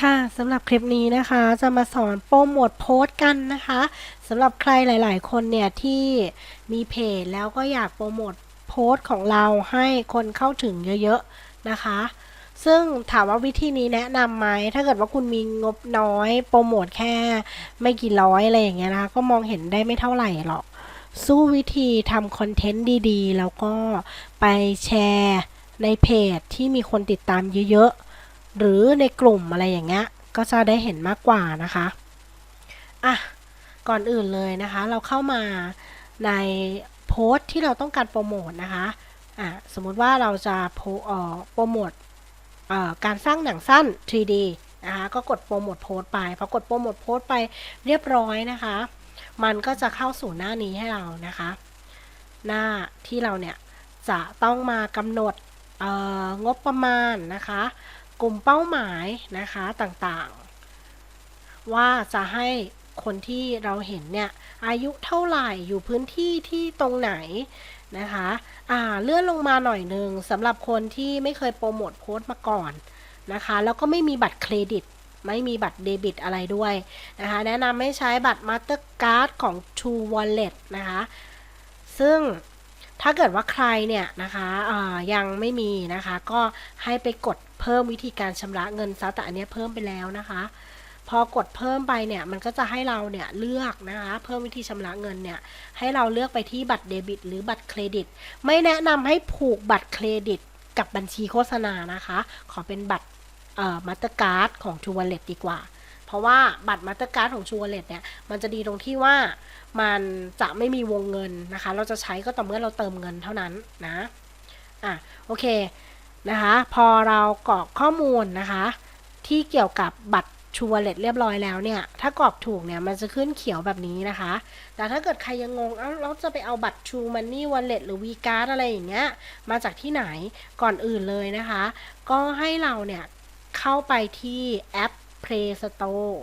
ค่ะสำหรับคลิปนี้นะคะจะมาสอนโปรโมทโพสต์กันนะคะสำหรับใครหลาย ๆ คนเนี่ยที่มีเพจแล้วก็อยากโปรโมทโพสต์ของเราให้คนเข้าถึงเยอะ ๆ นะคะ ซึ่งถามว่าวิธีนี้แนะนำไหมถ้าเกิดว่าคุณมีงบน้อยโปรโมทแค่ไม่กี่ร้อยอะไรอย่างเงี้ยนะคะก็มองเห็นได้ไม่เท่าไหร่หรอก สู้วิธีทำคอนเทนต์ดี ๆ แล้วก็ไปแชร์ในเพจที่มีคนติดตามเยอะ ๆ หรือในกลุ่มอะไรอย่างเงี้ยก็จะได้เห็นมากกว่านะคะอะก่อนอื่นเลยนะคะ เราเข้ามาในโพสต์ที่เราต้องการโปรโมทนะคะอะสมมุติว่าเราจะโพเอ่อโปรโมทการสร้างหนังสั้น 3D นะคะก็กดโปรโมทโพสต์ไปพอกดโปรโมทโพสต์ไปเรียบร้อยนะคะ มันก็จะเข้าสู่หน้านี้ให้เรานะคะ หน้าที่เราเนี่ยจะต้องมากำหนดงบประมาณนะคะ กลุ่มเป้าหมายนะคะต่างๆ ว่าจะให้คนที่เราเห็นเนี่ยอายุเท่าไหร่อยู่พื้นที่ที่ตรงไหนนะคะอ่าเลื่อนลงมาหน่อยหนึ่งสำหรับคนที่ไม่เคยโปรโมทโพสต์มาก่อนนะคะ แล้วก็ไม่มีบัตรเครดิต ไม่มีบัตรเดบิตอะไรด้วยนะคะ แนะนำให้ใช้บัตร Mastercard ของ True Wallet นะคะ ซึ่งถ้าเกิดว่าใครเนี่ยนะคะยังไม่มีนะคะ ก็ให้ไปกด เพิ่มวิธีการชำระเงินซะแต่อันนี้เพิ่มไปแล้วนะคะ พอกดเพิ่มไปเนี่ยมันก็จะให้เราเนี่ยเลือกนะคะ เพิ่มวิธีชำระเงินเนี่ยให้เราเลือกไปที่บัตรเดบิต หรือบัตรเครดิต ไม่แนะนำให้ผูกบัตรเครดิต กับบัญชีโฆษณานะคะ ขอเป็นบัตรมาสเตอร์การ์ดของ True Wallet ดีกว่า เพราะว่าบัตรมาสเตอร์การ์ดของ True Wallet เนี่ยมันจะดีตรงที่ว่ามันจะไม่มีวงเงินนะคะ เราจะใช้ก็ต่อเมื่อเราเติมเงินเท่านั้นนะอะโอเค นะคะ พอเรากรอกข้อมูลนะคะ ที่เกี่ยวกับบัตรชูว l เล็ตเรียบร้อยแล้วเนี่ย ถ้ากรอกถูกเนี่ยมันจะขึ้นเขียวแบบนี้นะคะ แต่ถ้าเกิดใครยังงง เอ้าเราจะไปเอาบัตรชูมันนี่ว l เล็ตหรือวีการ์ดอะไรอย่างเงี้ย มาจากที่ไหน ก่อนอื่นเลยนะคะ ก็ให้เราเนี่ยเข้าไปที่แอป Play Store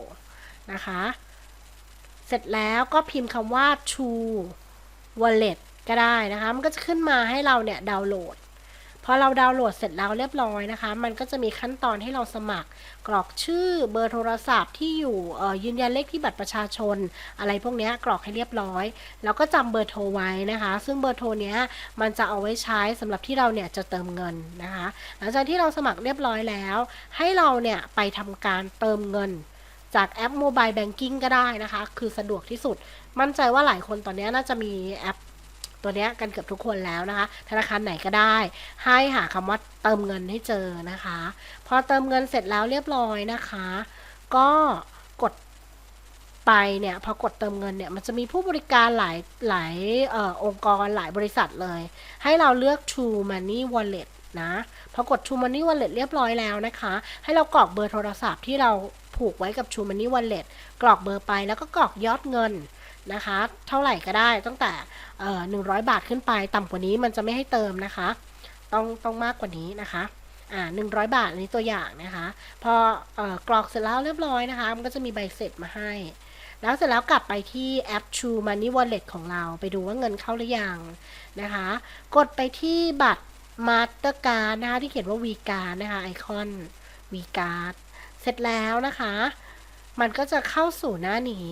นะคะ เสร็จแล้วก็พิมพ์คำว่า True Wallet ก็ได้นะคะ มันก็จะขึ้นมาให้เราเนี่ยดาวน์โหลด พอเราดาวน์โหลดเสร็จแล้วเรียบร้อยนะคะ มันก็จะมีขั้นตอนให้เราสมัคร กรอกชื่อเบอร์โทรศัพท์ที่อยู่ยืนยันเลขที่บัตรประชาชน อะไรพวกนี้กรอกให้เรียบร้อย แล้วก็จำเบอร์โทรไว้นะคะ ซึ่งเบอร์โทรเนี้ยมันจะเอาไว้ใช้สำหรับที่เราเนี่ยจะเติมเงินนะคะ หลังจากที่เราสมัครเรียบร้อยแล้ว ให้เราเนี่ยไปทำการเติมเงินจากแอปโมบายแบงกิ้งก็ได้นะคะ คือสะดวกที่สุด มั่นใจว่าหลายคนตอนนี้น่าจะมีแอป ตัวนี้กันเกือบทุกคนแล้วนะคะ ธนาคารไหนก็ได้ ให้หาคำว่าเติมเงินให้เจอนะคะ พอเติมเงินเสร็จแล้วเรียบร้อยนะคะ ก็กดไปเนี่ยพอกดเติมเงินเนี่ยมันจะมีผู้บริการหลายหลายออองค์กรหลายบริษัทเลย ให้เราเลือก True Money Wallet นะพอกด True Money Wallet เรียบร้อยแล้วนะคะ ให้เรากรอกเบอร์โทรศัพท์ที่เราผูกไว้กับ True Money Wallet กรอกเบอร์ไปแล้วก็กรอกยอดเงิน นะคะ เท่าไหร่ก็ได้ตั้งแต่หนึ่งร้อยบาทขึ้นไป ต่ำกว่านี้มันจะไม่ให้เติมนะคะ ต้องต้องมากกว่านี้นะคะอ่าหนึ่งร้อยบาทอันนี้ตัวอย่างนะคะ พออกรอกเสร็จแล้วเรียบร้อยนะคะ มันก็จะมีใบเสร็จมาให้ แล้วเสร็จแล้วกลับไปที่แอป True Money Wallet ของเราไปดูว่าเงินเข้าหรือยังนะคะ กดไปที่บัตรมาสเตอร์การ์ดนะคะที่เขียนว่า V การ์ดนะคะไอคอน V การ์ดเสร็จแล้วนะคะ มันก็จะเข้าสู่หน้านี้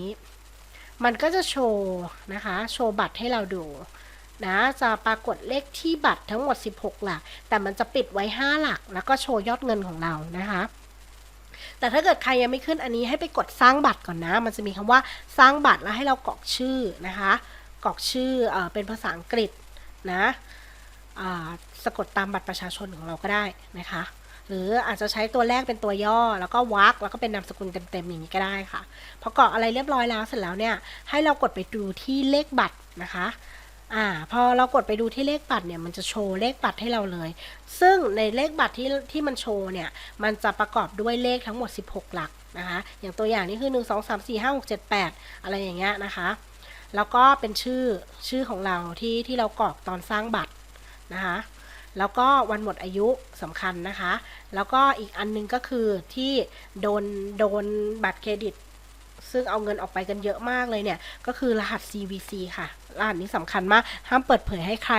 มันก็จะโชว์นะคะ โชว์บัตรให้เราดูนะจะปรากฏเลขที่บัตรทั้งหมด 16 หลัก แต่มันจะปิดไว้ 5 หลัก แล้วก็โชว์ยอดเงินของเรานะคะ แต่ถ้าเกิดใครยังไม่ขึ้นอันนี้ให้ไปกดสร้างบัตรก่อนนะ มันจะมีคำว่าสร้างบัตรแล้วให้เรากรอกชื่อนะคะ กรอกชื่อเอเป็นภาษาอังกฤษนะสะกดตามบัตรประชาชนของเราก็ได้นะคะ หรืออาจจะใช้ตัวแรกเป็นตัวย่อ แล้วก็วักแล้วก็เป็นนามสกุลเต็มๆอย่างนี้ก็ได้ค่ะ พอกรอกอะไรเรียบร้อยแล้วเสร็จแล้วเนี่ย ให้เรากดไปดูที่เลขบัตรนะคะอ่าพอเรากดไปดูที่เลขบัตรเนี่ยมันจะโชว์เลขบัตรให้เราเลย ซึ่งในเลขบัตรที่ที่มันโชว์เนี่ยมันจะประกอบด้วยเลขทั้งหมด 16 หลักนะคะอย่างตัวอย่างนี้คือ 1 2 3 4 5 6 7 8 อะไรอย่างเงี้ยนะคะแล้วก็เป็นชื่อชื่อของเราที่ที่เรากรอกตอนสร้างบัตรนะคะ แล้วก็วันหมดอายุสำคัญนะคะ แล้วก็อีกอันนึงก็คือที่โดนโดนบัตรเครดิต ซึ่งเอาเงินออกไปกันเยอะมากเลยเนี่ย ก็คือรหัส CVC ค่ะ รหัสนี้สำคัญมาก ห้ามเปิดเผยให้ใคร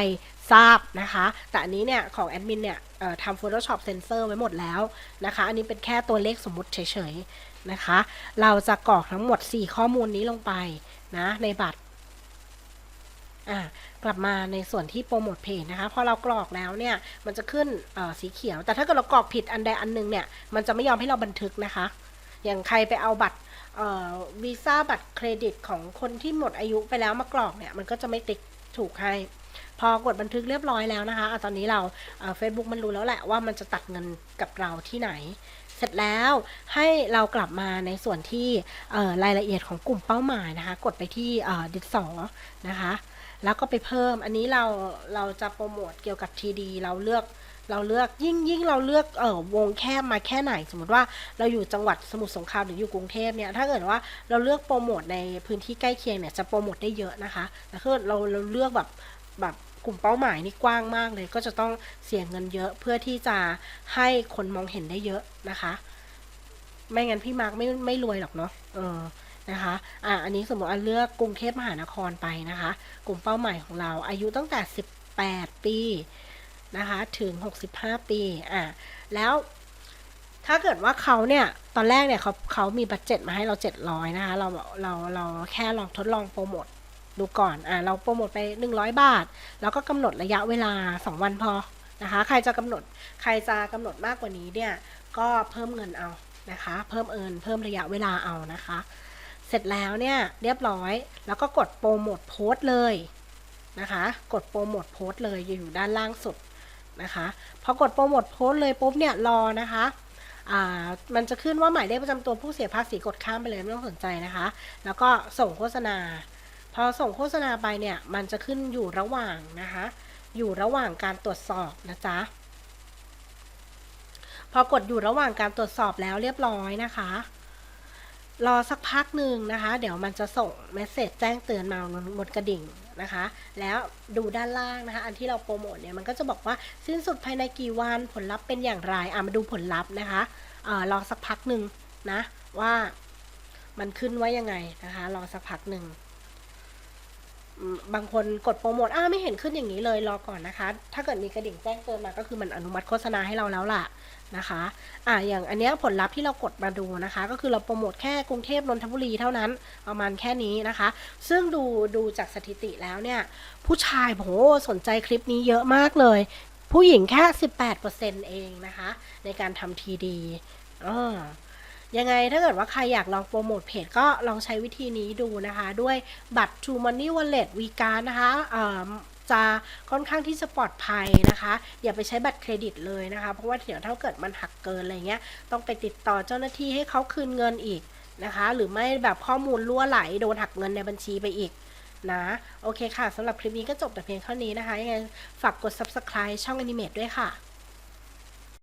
ทราบนะคะ แต่อันนี้เนี่ยของแอดมินเนี่ยทำ Photoshop Sensor ไว้หมดแล้วนะคะ อันนี้เป็นแค่ตัวเลขสมมุติเฉยๆนะคะ เราจะกรอกทั้งหมด 4 ข้อมูลนี้ลงไปนะในบัตรอะ กลับมาในส่วนที่โปรโมทเพจนะคะพอเรากรอกแล้วเนี่ยมันจะขึ้นสีเขียว แต่ถ้าเกิดเรากรอกผิดอันใดอันหนึงเนี่ยมันจะไม่ยอมให้เราบันทึกนะคะ อย่างใครไปเอาบัตรวีซ่าบัตรเครดิตของคนที่หมดอายุไปแล้วมากรอกเนี่ยมันก็จะไม่ติ๊กถูกให้ พอกดบันทึกเรียบร้อยแล้วนะคะอะตอนนี้เราเฟซบุ๊กมันรู้แล้วแหละว่ามันจะตัดเงินกับเราที่ไหน เสร็จแล้วให้เรากลับมาในส่วนที่รายละเอียดของกลุ่มเป้าหมายนะคะ กดไปที่ดิสอนะคะ แล้วก็ไปเพิ่ม อันนี้เราเราจะโปรโมทเกี่ยวกับ TD เราเลือกเราเลือกยิ่งยิ่งเราเลือกเออวงแคบมาแค่ไหน สมมติว่าเราอยู่จังหวัดสมุทรสงครามหรืออยู่กรุงเทพเนี่ยถ้าเกิดว่าเราเลือกโปรโมทในพื้นที่ใกล้เคียงเนี่ยจะโปรโมทได้เยอะนะคะแต่คือเราเราเลือกแบบแบบกลุ่มเป้าหมายนี่กว้างมากเลย ก็จะต้องเสียเงินเยอะเพื่อที่จะให้คนมองเห็นได้เยอะนะคะ ไม่งั้นพี่มาร์กไม่ไม่รวยหรอกเนาะเออ นะคะอะอันนี้สมมติอันเลือกกรุงเทพมหานครไปนะคะ กลุ่มเป้าหมายของเราอายุตั้งแต่ 18 ปีนะคะถึง 65 ปีอะแล้วถ้าเกิดว่าเขาเนี่ย ตอนแรกเนี่ยเขาเขามีบัตเจ็ตมาให้เรา 700 นะคะ เราเราเราแค่ลองทดลองโปรโมทดูก่อน อะเราโปรโมทไป 100 บาท แล้วก็กำหนดระยะเวลา 2 วันพอ นะคะ ใครจะกำหนด ใครจะกำหนดมากกว่านี้เนี่ย ก็เพิ่มเงินเอา นะคะ เพิ่มเอิน เพิ่มระยะเวลาเอานะคะ เสร็จแล้วเนี่ยเรียบร้อย แล้วก็กดโปรโมทโพสต์เลยนะคะ กดโปรโมทโพสต์เลยอยู่ด้านล่างสุดนะคะพอกดโปรโมทโพสต์เลยปุ๊บเนี่ยรอนะคะมันจะขึ้นว่าหมายเลขประจำตัวผู้เสียภาษีกดข้ามไปเลยไม่ต้องสนใจนะคะ แล้วก็ส่งโฆษณา พอส่งโฆษณาไปเนี่ยมันจะขึ้นอยู่ระหว่างนะคะ อยู่ระหว่างการตรวจสอบนะจ๊ะพอกดอยู่ระหว่างการตรวจสอบแล้วเรียบร้อยนะคะ รอสักพักหนึ่งนะคะ เดี๋ยวมันจะส่งเมสเซจแจ้งเตือนมาบนกระดิ่งนะคะ แล้วดูด้านล่างนะคะ อันที่เราโปรโมทเนี่ยมันก็จะบอกว่าสิ้นสุดภายในกี่วันผลลัพธ์เป็นอย่างไรอะมาดูผลลัพธ์นะคะเออรอสักพักหนึ่งนะว่ามันขึ้นว่ายังไงนะคะ รอสักพักหนึ่ง บางคนกดโปรโมทอ้าไม่เห็นขึ้นอย่างนี้เลยรอก่อนนะคะ ถ้าเกิดมีกระดิ่งแจ้งเตือนมาก็คือมันอนุมัติโฆษณาให้เราแล้วล่ะนะคะอ่าอย่างอันเนี้ยผลลัพธ์ที่เรากดมาดูนะคะ ก็คือเราโปรโมทแค่กรุงเทพนนทบุรีเท่านั้นประมาณแค่นี้นะคะ ซึ่งดูดูจากสถิติแล้วเนี่ย ผู้ชายโหสนใจคลิปนี้เยอะมากเลย ผู้หญิงแค่ 18%เองนะคะ ในการทำทีดีอ่า ยังไงถ้าเกิดว่าใครอยากลองโปรโมทเพจก็ลองใช้วิธีนี้ดูนะคะ ด้วยบัตร True Money Wallet v ีการนะคะจะค่อนข้างที่จะปลอดภัยนะคะ อย่าไปใช้บัตรเครดิตเลยนะคะ เพราะว่าเดี๋ยวถ้าเกิดมันหักเกินอะไรเงี้ยต้องไปติดต่อเจ้าหน้าที่ให้เขาคืนเงินอีกนะคะ หรือไม่แบบข้อมูลรั่วไหลโดนหักเงินในบัญชีไปอีกนะโอเคค่ะสำหรับคลิปนี้ก็จบแต่เพียงเท่านี้นะคะยังไงฝากกด subscribe ช่อง Animate ด้วยค่ะ